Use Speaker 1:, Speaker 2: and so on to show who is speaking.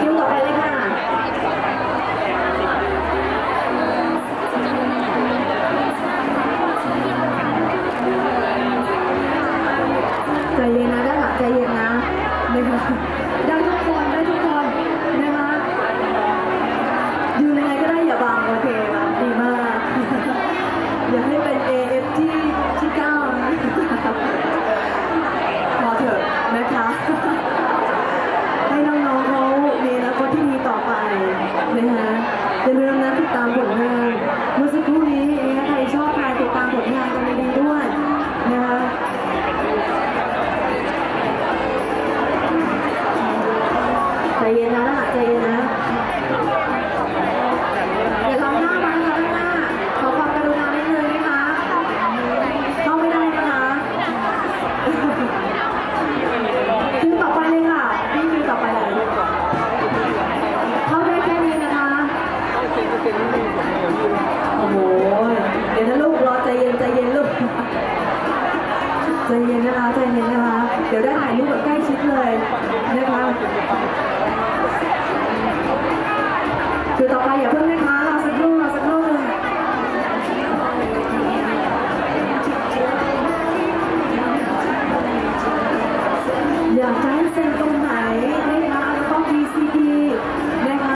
Speaker 1: คิวต่อไปเลยค่ะ ใจเย็นนะด้านหลังใจเย็น นะคะอย่าลืมนะติดตามผลงานเมื่อสักครู่นี้ ใจเย็นนะคะใจเย็นนะคะ เดี๋ยวได้ถ่ายรูปแบบใกล้ชิดเลยนะคะ